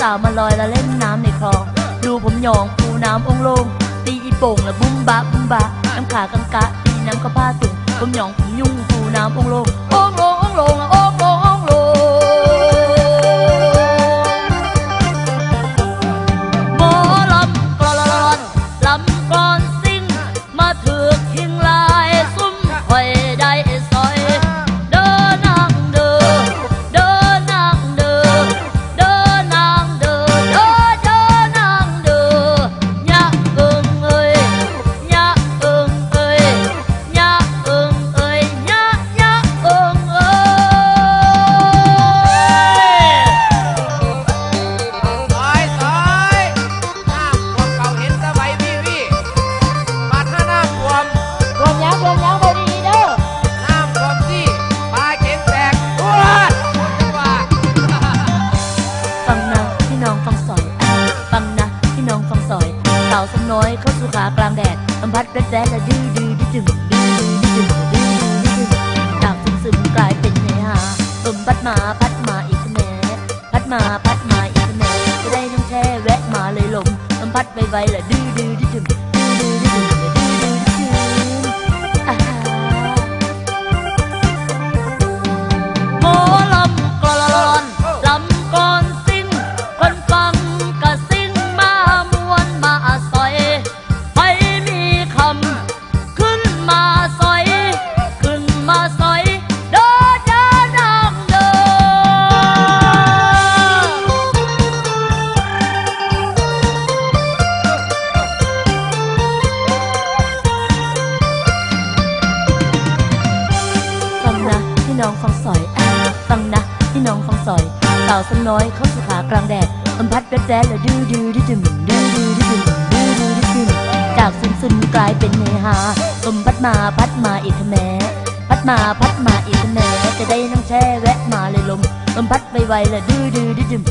สาวมาลอยละเล่นน้ำในคลอง ดูผมยองปูน้ำองลง ตีอีโป่งและบุ้มบะบุ้มบะน้ำขากังกะตีน้ำกระพาตุ่มผมยองผมยุ่งปูน้ำองลง อยเข้าสู่ขากลางแดดลมพัดแป๊ดๆและดื้อดื้อดื้อดึงดื้อดื้อดื้อดึงดื้อดื้อดื้อดึงจากซึมซึมกลายเป็นเนหาลมพัดมาพัดมาอีกแม่พัดมาพัดมาอีกแม่จะได้ต้องแช่แวะมาเลยลมลมพัดไปไวและดื้อ น้องฟังสอยอฟังนะพี่น้องฟังสอยสาวสมน้อยเข้าสุขากลางแดดลมพัดแป๊ดแป๊ดและดื้อดื้อดื้อดึงดื้อดื้อดื้อๆดื้อดื้อดื้อจากซึนซึนกลายเป็นเนหาลมพัดมาพัดมาอีกแม่พัดมาพัดมาอีกแม่จะได้นั่งแช่แวะมาเลยลมลมพัดไวๆและดื้อดื้อดื้อดึง